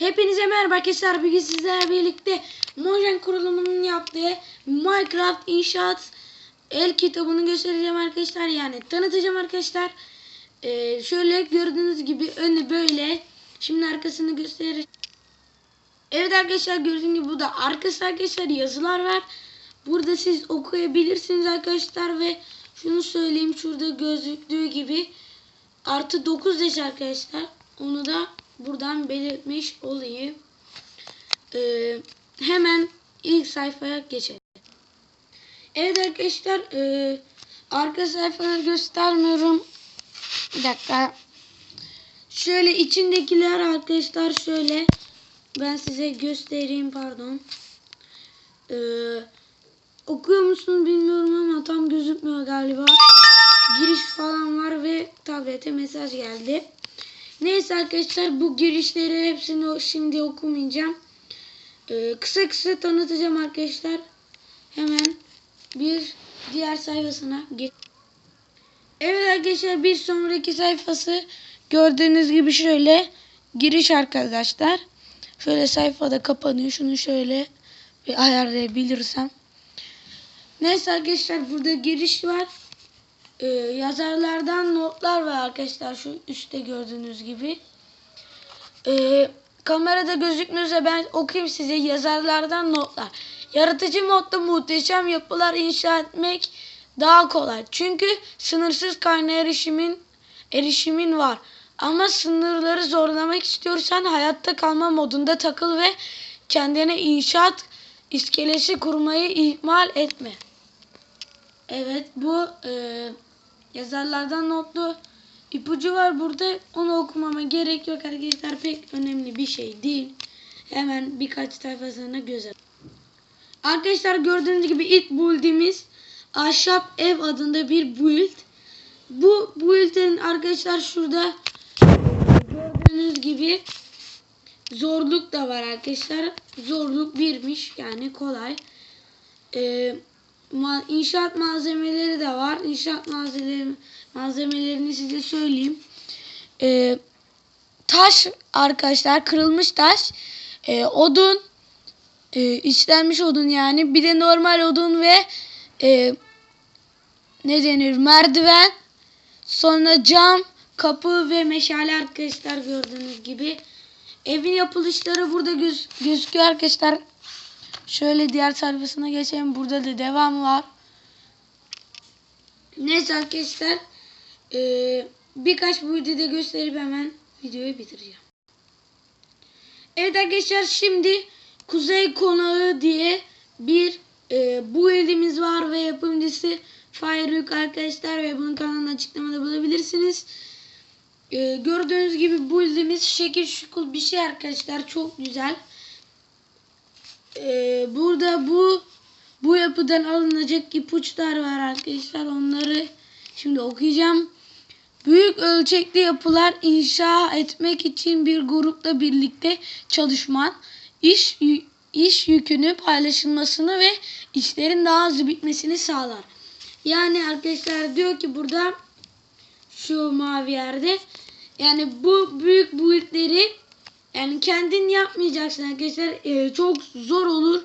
Hepinize merhaba arkadaşlar. Bugün sizlerle birlikte Mojang kurulumunun yaptığı Minecraft inşaat el kitabını göstereceğim arkadaşlar. Yani tanıtacağım arkadaşlar. Ee, şöyle gördüğünüz gibi önü böyle. Şimdi arkasını göstereceğim. Evet arkadaşlar gördüğünüz gibi bu da arkası arkadaşlar yazılar var. Burada siz okuyabilirsiniz arkadaşlar ve şunu söyleyeyim şurada gözüktüğü gibi artı 9 yaş arkadaşlar. Onu da buradan belirtmiş olayım. Ee, hemen ilk sayfaya geçelim. Evet arkadaşlar e, arka sayfaları göstermiyorum. Bir dakika. Şöyle içindekiler arkadaşlar şöyle. Ben size göstereyim pardon. Ee, okuyor musunuz bilmiyorum ama tam gözükmüyor galiba. Giriş falan var ve tablete mesaj geldi. Neyse arkadaşlar bu girişleri hepsini şimdi okumayacağım. Ee, kısa kısa tanıtacağım arkadaşlar. Hemen bir diğer sayfasına geç. Evet arkadaşlar bir sonraki sayfası gördüğünüz gibi şöyle giriş arkadaşlar. Şöyle sayfada kapanıyor. Şunu şöyle bir ayarlayabilirsem. Neyse arkadaşlar burada giriş var. Ee, yazarlardan notlar var arkadaşlar şu üstte gördüğünüz gibi. Ee, kamerada gözükmüyorsa ben okuyayım size yazarlardan notlar. Yaratıcı modda muhteşem yapılar inşa etmek daha kolay. Çünkü sınırsız kaynağı erişimin erişimin var. Ama sınırları zorlamak istiyorsan hayatta kalma modunda takıl ve kendine inşaat iskelesi kurmayı ihmal etme. Evet bu e, yazarlardan notlu ipucu var burada. Onu okumama gerek yok arkadaşlar. Pek önemli bir şey değil. Hemen birkaç sayfasına göz at. Arkadaşlar gördüğünüz gibi ilk build'imiz ahşap ev adında bir build. Bu build'in arkadaşlar şurada gördüğünüz gibi zorluk da var arkadaşlar. Zorluk birmiş yani kolay. Ee, ma- inşaat malzemeleri de var. İnşaat malzemeleri, malzemelerini size söyleyeyim. Ee, taş arkadaşlar kırılmış taş. Ee, odun e, işlenmiş odun yani. Bir de normal odun ve e, ne denir merdiven. Sonra cam, kapı ve meşale arkadaşlar gördüğünüz gibi. Evin yapılışları burada göz, gözüküyor arkadaşlar. Şöyle diğer sayfasına geçelim. Burada da devam var. Neyse arkadaşlar. eee, birkaç bu videoda gösterip hemen videoyu bitireceğim. Evet arkadaşlar şimdi Kuzey Konağı diye bir eee bu elimiz var ve yapımcısı Fireluk arkadaşlar ve bunun kanalını açıklamada bulabilirsiniz. Eee, gördüğünüz gibi bu elimiz şekil şukul bir şey arkadaşlar çok güzel. Burada bu bu yapıdan alınacak ipuçlar var arkadaşlar. Onları şimdi okuyacağım. Büyük ölçekli yapılar inşa etmek için bir grupla birlikte çalışman, iş iş yükünü paylaşılmasını ve işlerin daha hızlı bitmesini sağlar. Yani arkadaşlar diyor ki burada şu mavi yerde yani bu büyük boyutları yani kendin yapmayacaksın arkadaşlar. Ee, çok zor olur.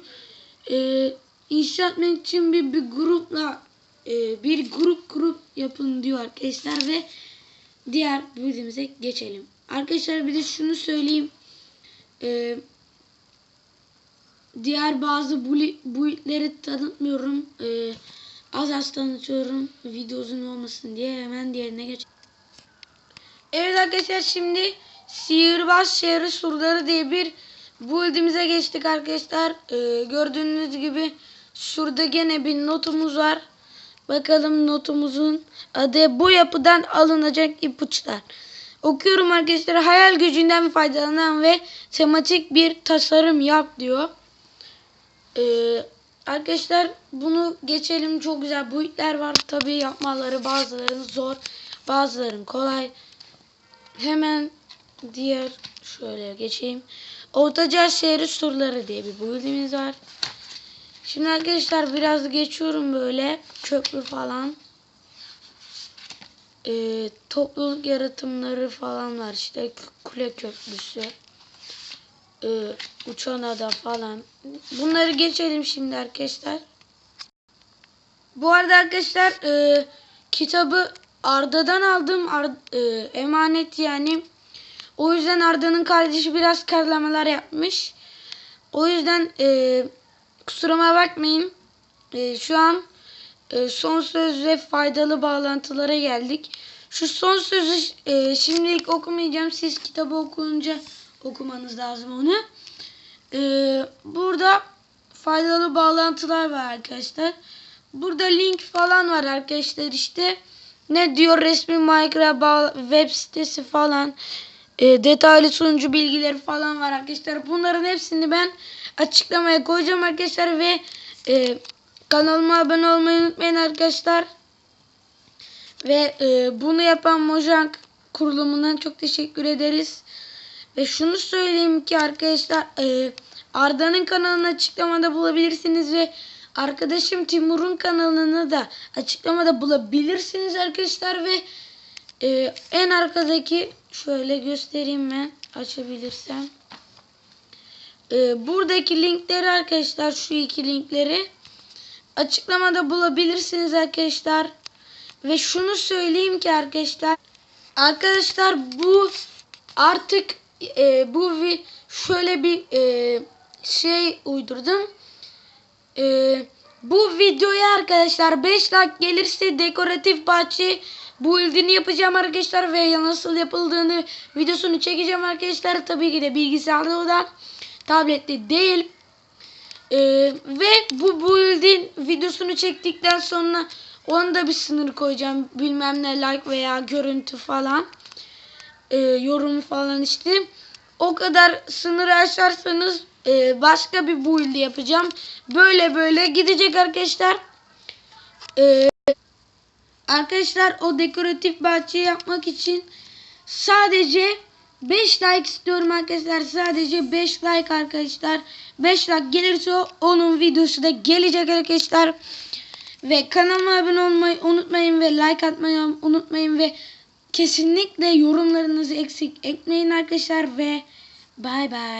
Ee, inşa için bir, bir grupla e, bir grup grup yapın diyor arkadaşlar ve diğer bölümümüze geçelim. Arkadaşlar bir de şunu söyleyeyim. Ee, diğer bazı boyutları tanıtmıyorum. Ee, az az tanıtıyorum. Video uzun olmasın diye hemen diğerine geç. Evet arkadaşlar şimdi Sihirbaz Şehri Surları diye bir build'imize geçtik arkadaşlar. Ee, gördüğünüz gibi şurada gene bir notumuz var. Bakalım notumuzun adı bu yapıdan alınacak ipuçlar. Okuyorum arkadaşlar. Hayal gücünden faydalanan ve tematik bir tasarım yap diyor. Ee, arkadaşlar bunu geçelim. Çok güzel boyutlar var. Tabii yapmaları bazılarının zor, bazılarının kolay. Hemen diğer şöyle geçeyim. Ortaca şehri surları diye bir build'imiz var. Şimdi arkadaşlar biraz geçiyorum böyle köprü falan. Ee, topluluk yaratımları falan var işte kule köprüsü. e, uçan ada falan. Bunları geçelim şimdi arkadaşlar. Bu arada arkadaşlar e, kitabı Arda'dan aldım. Ar- e, emanet yani. O yüzden Arda'nın kardeşi biraz karlamalar yapmış. O yüzden e, kusuruma bakmayın. E, şu an e, son söz ve faydalı bağlantılara geldik. Şu son sözü e, şimdilik okumayacağım. Siz kitabı okuyunca okumanız lazım onu. E, burada faydalı bağlantılar var arkadaşlar. Burada link falan var arkadaşlar işte. Ne diyor resmi Minecraft web sitesi falan. E, detaylı sunucu bilgileri falan var arkadaşlar. Bunların hepsini ben açıklamaya koyacağım arkadaşlar ve e, kanalıma abone olmayı unutmayın arkadaşlar. Ve e, bunu yapan Mojang kurulumuna çok teşekkür ederiz. Ve şunu söyleyeyim ki arkadaşlar e, Arda'nın kanalını açıklamada bulabilirsiniz ve arkadaşım Timur'un kanalını da açıklamada bulabilirsiniz arkadaşlar ve e, en arkadaki şöyle göstereyim ben açabilirsem. E, buradaki linkleri arkadaşlar şu iki linkleri açıklamada bulabilirsiniz arkadaşlar. Ve şunu söyleyeyim ki arkadaşlar arkadaşlar bu artık e, bu şöyle bir e, şey uydurdum. E, bu videoya arkadaşlar 5 like gelirse dekoratif bahçe build'ini yapacağım arkadaşlar ve nasıl yapıldığını videosunu çekeceğim arkadaşlar. Tabii ki de bilgisayarda olan tabletli değil. Ee, ve bu build'in videosunu çektikten sonra onu da bir sınır koyacağım. Bilmem ne like veya görüntü falan. Ee, yorum falan işte. O kadar sınırı aşarsanız e, başka bir build yapacağım. Böyle böyle gidecek arkadaşlar. Ee, arkadaşlar o dekoratif bahçeyi yapmak için sadece 5 like istiyorum arkadaşlar. Sadece 5 like arkadaşlar. 5 like gelirse onun videosu da gelecek arkadaşlar. Ve kanalıma abone olmayı unutmayın ve like atmayı unutmayın ve kesinlikle yorumlarınızı eksik etmeyin arkadaşlar ve bay bay.